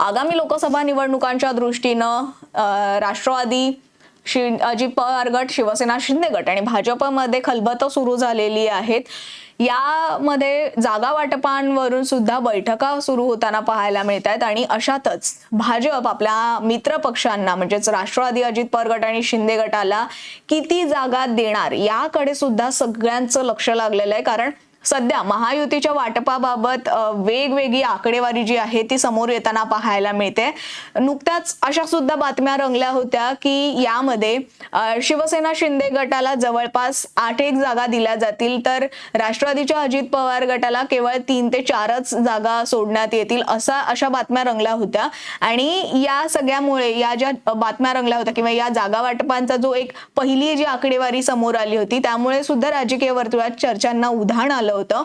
आगामी लोकसभा निवडणुकांच्या दृष्टीनं राष्ट्रवादी शि अजित पवार गट शिवसेना शिंदे गट आणि भाजपमध्ये खलबतं सुरू झालेली आहेत. यामध्ये जागा वाटपांवरून सुद्धा बैठका सुरू होताना पाहायला मिळत आहेत आणि अशातच भाजप आपल्या मित्र पक्षांना म्हणजेच राष्ट्रवादी अजित पवार गट आणि शिंदे गटाला किती जागा देणार याकडे सुद्धा सगळ्यांचं लक्ष लागलेलं आहे. कारण सध्या महायुतीच्या वाटपाबाबत वेगवेगळी आकडेवारी जी आहे ती समोर येताना पाहायला मिळते. नुकत्याच अशा सुद्धा बातम्या रंगल्या होत्या की यामध्ये शिवसेना शिंदे गटाला जवळपास आठ एक जागा दिल्या जातील तर राष्ट्रवादीच्या अजित पवार गटाला केवळ तीन ते चारच जागा सोडण्यात येतील असा अशा बातम्या रंगल्या होत्या. आणि या सगळ्यामुळे या ज्या बातम्या रंगल्या होत्या किंवा या जागा वाटपांचा जो एक पहिली जी आकडेवारी समोर आली होती त्यामुळे सुद्धा राजकीय वर्तुळात चर्चांना उधाण आलं होतं.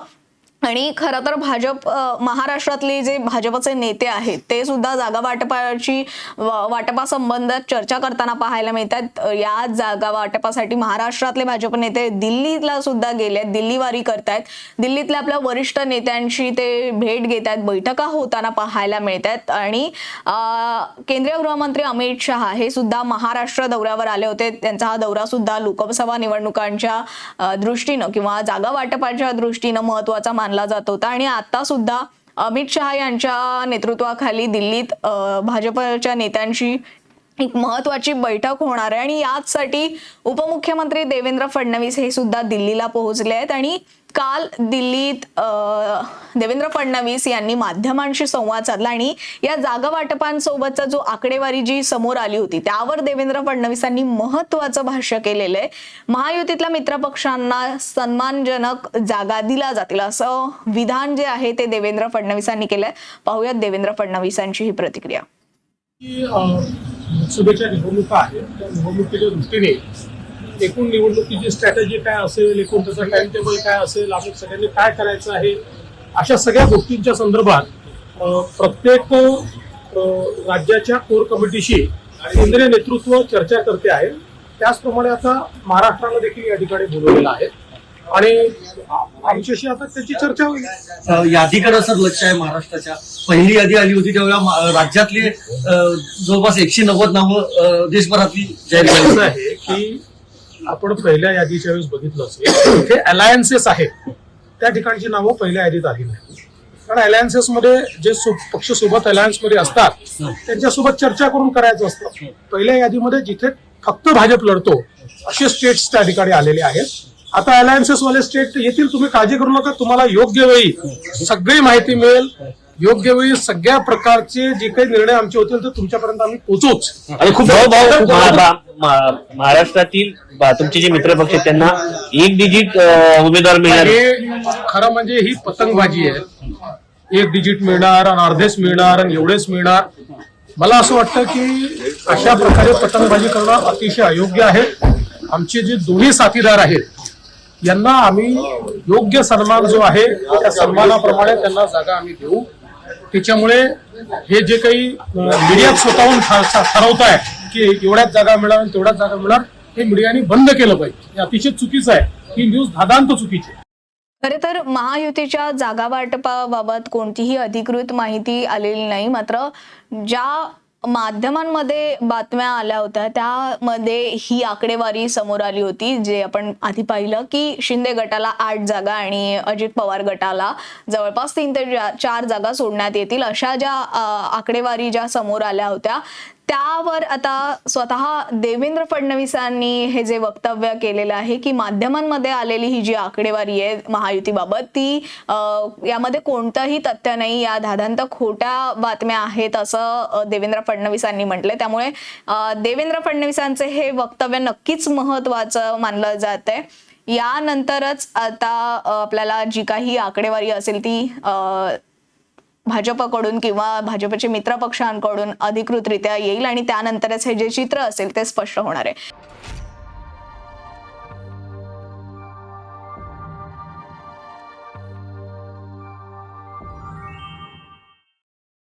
आणि खरं तर भाजप महाराष्ट्रातले जे भाजपचे नेते आहेत ते सुद्धा जागा वाटपाची व- वाटपासंबंधात चर्चा करताना पाहायला मिळतात. या जागा वाटपासाठी महाराष्ट्रातले भाजप नेते दिल्लीला सुद्धा गेले आहेत दिल्लीवारी करतायत. दिल्लीतल्या आपल्या वरिष्ठ नेत्यांशी ते भेट घेत आहेत बैठका होताना पाहायला मिळत आहेत आणि केंद्रीय गृहमंत्री अमित शहा हे सुद्धा महाराष्ट्र दौऱ्यावर आले होते. त्यांचा हा दौरा सुद्धा लोकसभा निवडणुकांच्या दृष्टीनं किंवा जागा वाटपाच्या दृष्टीनं महत्त्वाचा मानला जात होता. आणि आता सुद्धा अमित शहा यांच्या नेतृत्वाखाली दिल्लीत भाजपच्या नेत्यांशी एक महत्वाची बैठक होणार आहे. आणि याचसाठी उपमुख्यमंत्री देवेंद्र फडणवीस हे सुद्धा दिल्लीला पोहोचले आहेत. आणि काल दिल्लीत देवेंद्र फडणवीस यांनी माध्यमांशी संवाद साधला आणि या जागा वाटपांसोबतचा जो आकडेवारी जी समोर आली होती त्यावर देवेंद्र फडणवीसांनी महत्वाचं भाष्य केलेलं आहे. महायुतीतल्या मित्रपक्षांना सन्मानजनक जागा दिला जातील असं विधान जे आहे ते देवेंद्र फडणवीसांनी केलंय. पाहूयात देवेंद्र फडणवीसांची ही प्रतिक्रिया. लोकसभेच्या निवडणुका आहेत त्या निवडणुकीच्या दृष्टीने एकूण निवडणुकीची स्ट्रॅटेजी काय असेल एकूण त्याचं टाइम टेबल काय असेल आपण सगळ्यांनी काय करायचं आहे अशा सगळ्या गोष्टींच्या संदर्भात प्रत्येक राज्याच्या कोर कमिटीशी केंद्रीय नेतृत्व चर्चा करते आहे. त्याचप्रमाणे आता महाराष्ट्राला देखील या ठिकाणी बोलवलेलं आहे. आणि आमच्याशी आता त्याची चर्चा होईल. यादीकडे सर लक्ष आहे महाराष्ट्राच्या. पहिली यादी आली होती त्यावेळेला मा- राज्यातले जवळपास एकशे नव्वद नावं देशभरातली जाहीर झाली. असं आहे की आपण पहिल्या यादीच्या वेळेस बघितलं असेल इथे अलायन्सेस आहेत. त्या ठिकाणची नावं पहिल्या यादीत आली नाही कारण अलायन्सेस मध्ये जे सो- पक्ष सोबत अलायन्समध्ये असतात त्यांच्यासोबत चर्चा करून करायचं असतं. पहिल्या यादीमध्ये जिथे फक्त भाजप लढतो असे स्टेट्स त्या ठिकाणी आलेले आहेत. आता अलायन्सेस वाले स्टेट येतील तुम्ही काळजी करू नका तुम्हाला योग्य वेळी सगळी माहिती मिळेल. योग्य वेळी सगळ्या प्रकारचे जे काही निर्णय आमचे होतील ते तुमच्यापर्यंत आम्ही पोहोचूच आणि खूप भाऊ भाऊ महा- महा- महा- महाराष्ट्रातील बा- तुमचे जे मित्रपक्ष आहेत त्यांना एक डिजिट उमेदवार मिळणार. हे खरं म्हणजे ही पतंगबाजी आहे. एक डिजिट मिळणार आणि अर्धेच मिळणार आणि एवढेच मिळणार. मला असं वाटतं की अशा प्रकारे पतंगबाजी करणं अतिशय अयोग्य आहे. आमचे जे दोन्ही साथीदार आहेत यांना आम्ही योग्य सन्मान जो आहे त्या सन्मानाप्रमाणे त्यांना जागा आम्ही देऊ. त्याच्यामुळे हे जे काही मीडिया स्वतःहून ठरवत आहे की एवढ्याच जागा मिळणार आणि तेवढ्याच जागा मिळणार हे मीडियाने बंद केलं पाहिजे. हे अतिशय चुकीचं आहे. ही न्यूज धादांत चुकीची आहे. खरे तर महायुतीच्या जागा वाटपाबाबत कोणतीही अधिकृत माहिती आलेली नाही. मात्र ज्या माध्यमांमध्ये बातम्या आल्या होत्या. त्यामध्ये ही आकडेवारी समोर आली होती जे आपण आधी पाहिलं की शिंदे गटाला आठ जागा आणि अजित पवार गटाला जवळपास तीन ते चार जागा सोडण्यात येतील अशा ज्या आकडेवारी ज्या समोर आल्या होत्या त्यावर आता स्वतः देवेंद्र फडणवीसांनी हे जे वक्तव्य केलेलं आहे की माध्यमांमध्ये आलेली ही जी आकडेवारी आहे महायुतीबाबत ती यामध्ये कोणतंही तथ्य नाही या धादांत खोट्या बातम्या आहेत असं देवेंद्र फडणवीसांनी म्हटलंय. त्यामुळे देवेंद्र फडणवीसांचे हे वक्तव्य नक्कीच महत्वाचं मानलं जात आहे यानंतरच आता आपल्याला जी काही आकडेवारी असेल ती भाजपकडून किंवा भाजपचे मित्र पक्षांकडून अधिकृतरित्या येईल आणि त्यानंतरच हे जे चित्र असेल ते स्पष्ट होणार आहे.